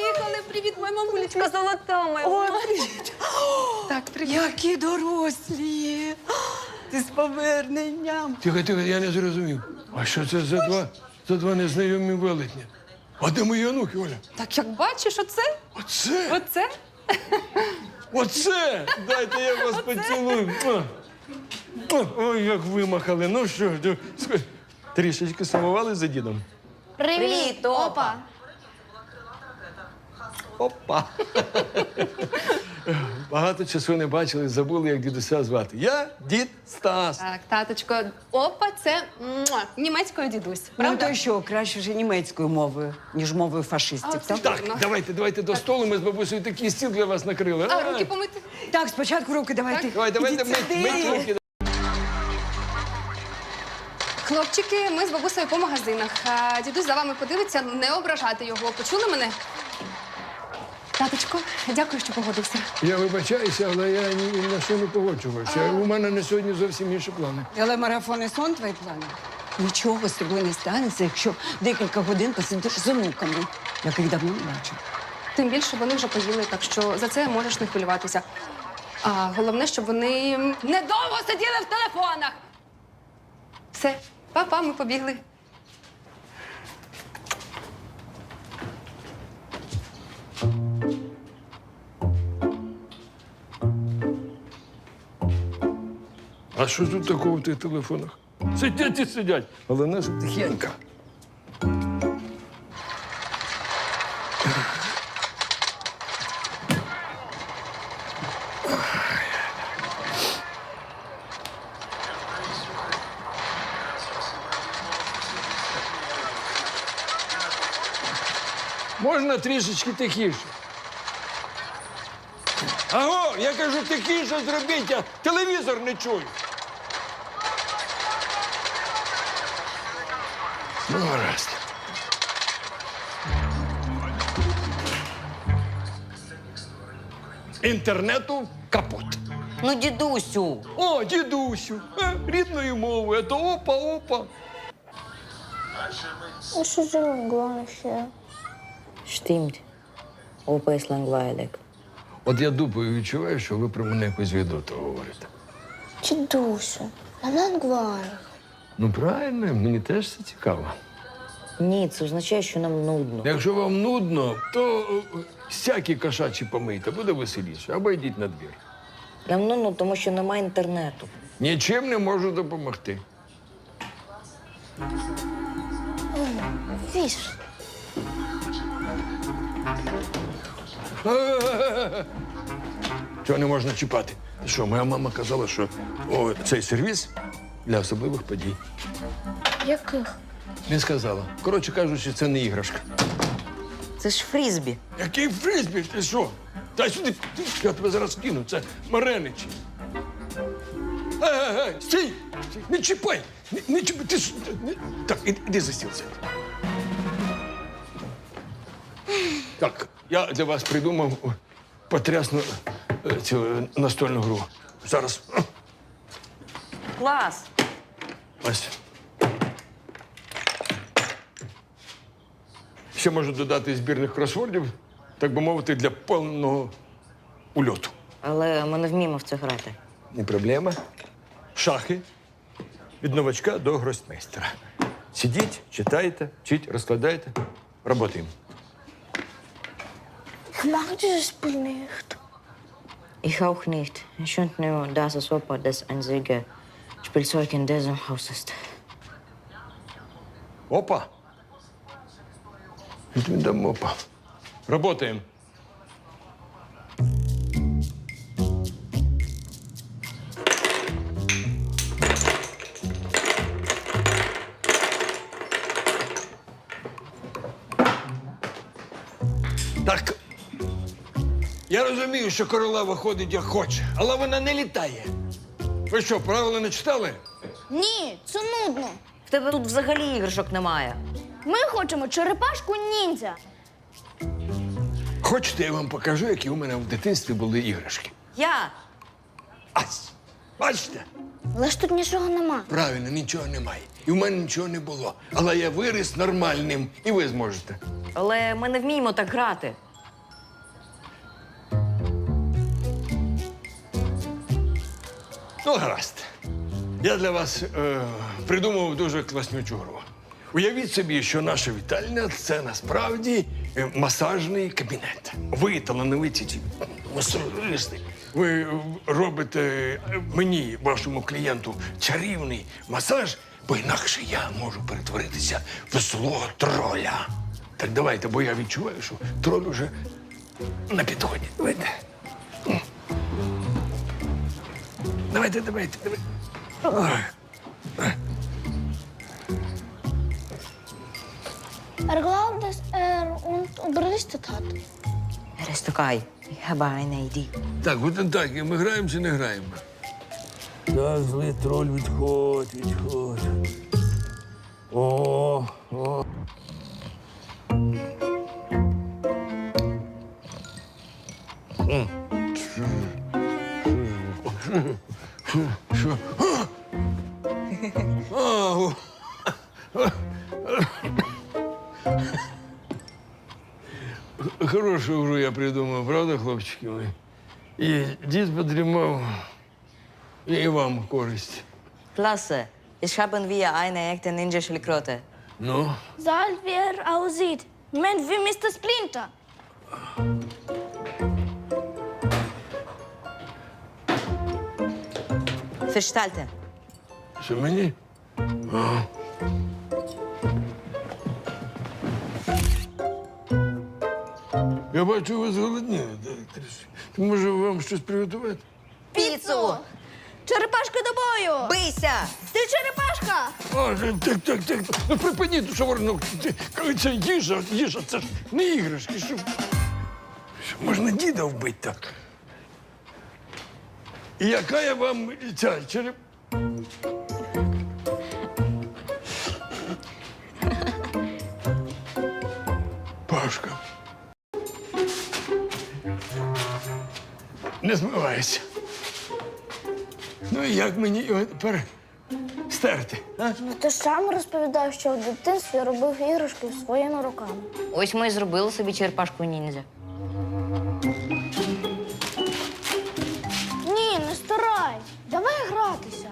Приїхали, привіт, моя мамулечка золота моя. Ой, привіт. Так, привіт. Які дорослі. Ти з поверненням. Тихо, тихо, я не зрозумів. А що це за два, за два незнайомі велетні? А де мої онуки, Оля? Так як бачиш, оце? Оце! Оце? Оце! Дайте я вас поцілую. Ой, як вимахали. Ну що, ж, ну, ск- трішечки сумували за дідом. Привіт, опа! Опа! Багато часу не бачили, забули, як дідуся звати. Я дід Стас. Так, таточко, опа, це муа, німецькою дідусь. Ну Правда? то що, краще вже німецькою мовою, ніж мовою А фашистів. Так? Так, давайте, давайте до столу. Ми з бабусею такий стіл для вас накрили. А, руки помити. так, спочатку руки давайте. Давай, давайте Ідіть мить, сюди. мить руки. Хлопчики, ми з бабусею по магазинах. А, дідусь за вами подивиться, не ображати його. Почули мене? Таточко, дякую, що погодився. Я вибачаюся, але я ні ні на що не погоджувався. У мене на сьогодні зовсім інші плани. Але марафон і сон твої плани. Нічого з тобою не станеться, якщо декілька годин посидиш з онуками, яких давно не бачив. Тим більше вони вже поїли, так що за це можеш не хвилюватися. А головне, щоб вони недовго сиділи в телефонах. Все, папа, ми побігли. А що тут такого в тих телефонах? Сидять і сидять. Головне, щоб тихенько. Можна трішечки тихіше. Аго, я кажу, тихіше зробіть, я телевізор не чую. Ну, гаразд. Інтернету капут. Ну, дідусю, О, дідусю, е, рідною мовою, а то опа, опа. Was ist so unglaublich? stimmt. Opa ist langweilig. От я дупою відчуваю, що ви про мене якось відверто говорите. Дідусю, а лангвар. Ну, правильно, мені теж це цікаво. Ні, це означає, що нам нудно. Якщо вам нудно, то е, всякі кошачі помийте, буде веселіше, або йдіть на двір. Нам нудно, тому що немає інтернету. Нічим не можу допомогти. Віж. Чого не можна чіпати? Що, моя мама казала, що о, цей сервіс для особливих подій. Яких? Не сказала. Коротше кажучи, це не іграшка. Це ж фрізбі. Який фризбі? Ти що? Дай сюди, я тебе зараз кину. Це мареничі. Ей, ей, ей, стій! Стій! Не чіпай! Не, не чіпай! Ти ж... Не... Так, іди, іди за стіл сядь. Так, я для вас придумав потрясну е, цю е, настольну гру. Зараз. Клас! Ось. Ще можу додати збірних кросвордів, так би мовити, для повного ульоту. Але ми не вміємо в це грати. Не проблема. Шахи від новачка до гросмейстера. Сидіть, читайте, вчіть, розкладайте, работаємо. Ich mag dieses Spiel nicht. Ich auch nicht. Ich und nur, dass es Opa das einzige Spielzeug in diesem Haus ist. Опа. От він дам опа. Работаємо. Так. Я розумію, що королева ходить як хоче, але вона не літає. Ви що, правила не читали? Ні, це нудно. В тебе тут взагалі іграшок немає. Ми хочемо черепашку ніндзя. Хочете, я вам покажу, які у мене в дитинстві були іграшки. Я Ась! Бачите? Але ж тут нічого нема. Правильно, нічого немає. І в мене нічого не було. Але я виріс нормальним, і ви зможете. Але ми не вміємо так грати. Ну, гаразд. Я для вас е, придумав дуже класнючу гру. Уявіть собі, що наша вітальня це насправді е, масажний кабінет. Ви талановиті ці масажисти. Ви робите е, мені, вашому клієнту, чарівний масаж, бо інакше я можу перетворитися в злого троля. Так давайте, бо я відчуваю, що троль уже на підході. Давайте. Давайте, давайте, давайте. Er glaubt, dass er uns überlistet hat. Рестокай, ik heb een idee. Так, от так, ми граємо чи не граємо? Так, злий троль, відходь, відходь. О, о. Що? А, о. Хорошу гру я придумав, правда, хлопчики мої? І дід подрімав, і вам користь. Klasse. Ich haben wir eine echte Ninja-Schildkröte. Ну, Sag, wie er aussieht. Moment, wie Mr. Splinter. Verstanden. що мені? А. Я бачу, ви зголодніли, директорище. Може, вам щось приготувати? Піцу! Черепашка до бою! Бийся! Ти черепашка! А, так, так, так. Ну припиніть, що воно. Коли це їжа, їжа, це ж не іграшки. Що можна діда вбити так? І яка я вам ця череп. Пашка. Не змивається. Ну і як мені його тепер стерти? А? Ну ти ж сам розповідав, що в дитинстві робив іграшки своїми руками. Ось ми і зробили собі черепашку ніндзя. Гратися.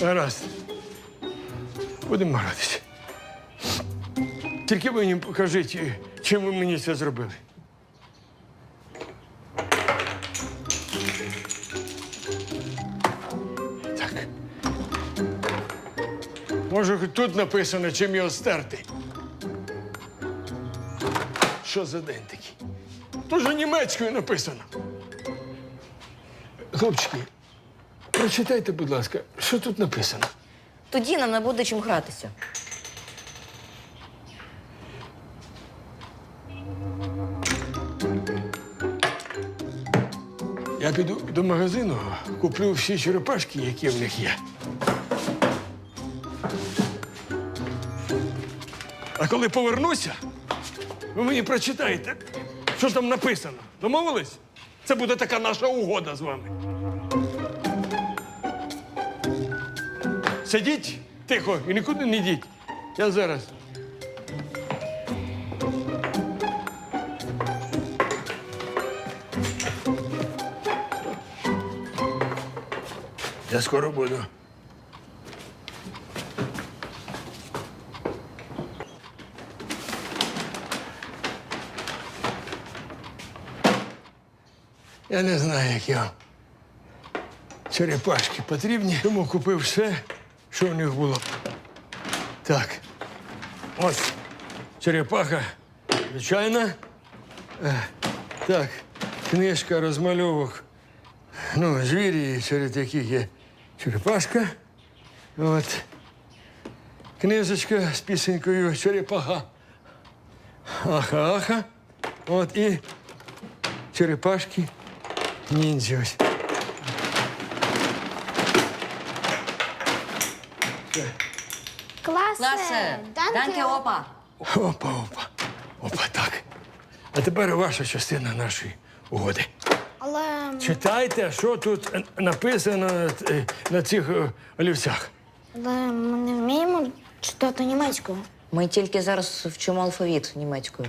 Гаразд. Будемо гратися. Тільки мені покажіть, чим ви мені це зробили. Так. Може, тут написано, чим його стерти. Що за день такий? Тут же німецькою написано. Хлопчики, прочитайте, будь ласка, що тут написано. Тоді нам не буде чим гратися. Я піду до магазину, куплю всі черепашки, які в них є. А коли повернуся, ви мені прочитаєте, що там написано. Домовились? Це буде така наша угода з вами. Сидіть тихо і нікуди не йдіть. Я зараз. Я скоро буду. Я не знаю, як я. Черепашки потрібні, тому купив все, що в них було. Так. Ось черепаха, звичайна. Е, Так, книжка розмальовок Ну, звірі, серед яких є черепашка. От. Книжечка з пісенькою черепаха. Аха-аха. От і черепашки ніндзя. Ось. Класе! Класе! Данке опа! Опа, опа. Опа, так. А тепер ваша частина нашої угоди. Але Читайте, що тут написано е, на цих е, олівцях. але ми не вміємо читати німецькою. Ми тільки зараз вчимо алфавіт німецькою.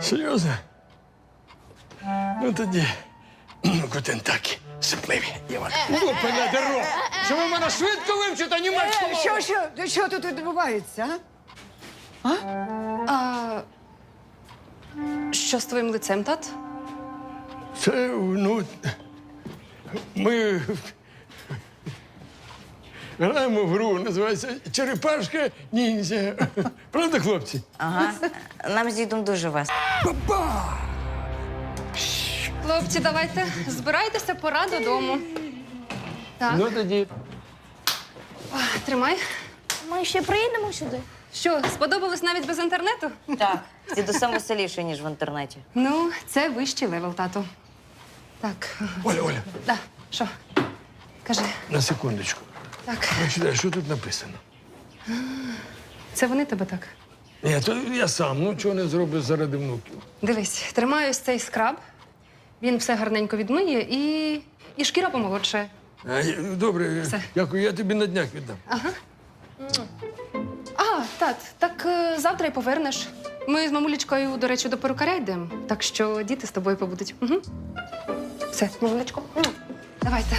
Серйозно? Ну тоді. Гутен такі, сипливі, Іван. Лупина дорога! Що ви мене швидко вивчите німецьку мову? Що, що, що тут відбувається? а? А, що з твоїм лицем, тат? Це, ну. Ми граємо в гру, називається Черепашка ніндзя. Правда, хлопці? Ага. Нам з дідом дуже весело. Хлопці, давайте, збирайтеся, пора додому. Так, Ну тоді. тримай. Ми ще приїдемо сюди. Що, сподобалось навіть без інтернету? Так. Дідусем веселіше, ніж в інтернеті. Ну, це вищий левел, тату. Так, Оля, Оля, да, що? Кажи, на секундочку. так, Я читаю, що тут написано. це вони тебе так. Ні, то я сам, ну чого не зроблю заради внуків. Дивись, тримаю ось цей скраб. Він все гарненько відмиє і. і шкіра помолодше. Добре, Все. дякую, я тобі на днях віддам. А, тат, так е, завтра й повернеш. Ми з мамулечкою, до речі, до перукаря йдемо, так що діти з тобою побудуть. Угу. Все, мамулечко. Давайте.